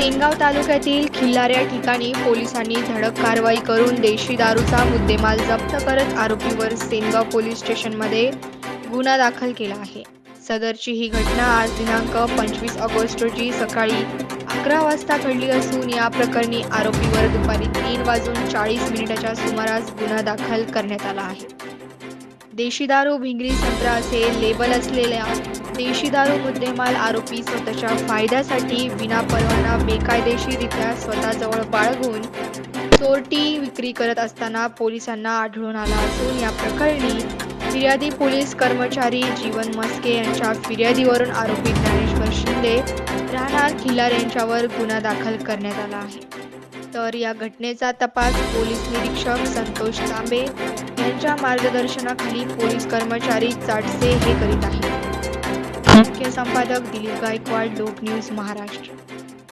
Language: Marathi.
सेनगाव तालुक्यातील खिल्लार या ठिकाणी पोलिसांनी धडक कारवाई करून देशी दारूचा मुद्देमाल जप्त करत आरोपीवर सेनगाव पोलीस स्टेशनमध्ये गुन्हा दाखल केला आहे. सदरची ही घटना आज दिनांक पंचवीस ऑगस्ट रोजी सकाळी अकरा वाजता घडली असून या प्रकरणी आरोपीवर दुपारी तीन वाजून चाळीस मिनिटाच्या सुमारास गुन्हा दाखल करण्यात आला आहे. देशी दारू भिंगरी संत्रा असे लेबल असलेल्या देशी दारू मुद्देमाल आरोपी स्वतःच्या फायद्यासाठी विनापरवाना बेकायदेशीरित्या स्वतःजवळ बाळगून चोरटी विक्री करत असताना पोलिसांना आढळून आला असून या प्रकरणी फिर्यादी पोलीस कर्मचारी जीवन मस्के यांच्या फिर्यादीवरून आरोपी ज्ञानेश्वर शिंदे राहणार खिल्लार यांच्यावर गुन्हा दाखल करण्यात आला आहे. तर या घटनेचा तपास पोलीस निरीक्षक संतोष तांबे यांच्या मार्गदर्शनाखाली पोलीस कर्मचारी चाटसे हे करीत आहेत. मुख्य संपादक दिलीप गायकवाड लोक न्यूज महाराष्ट्र.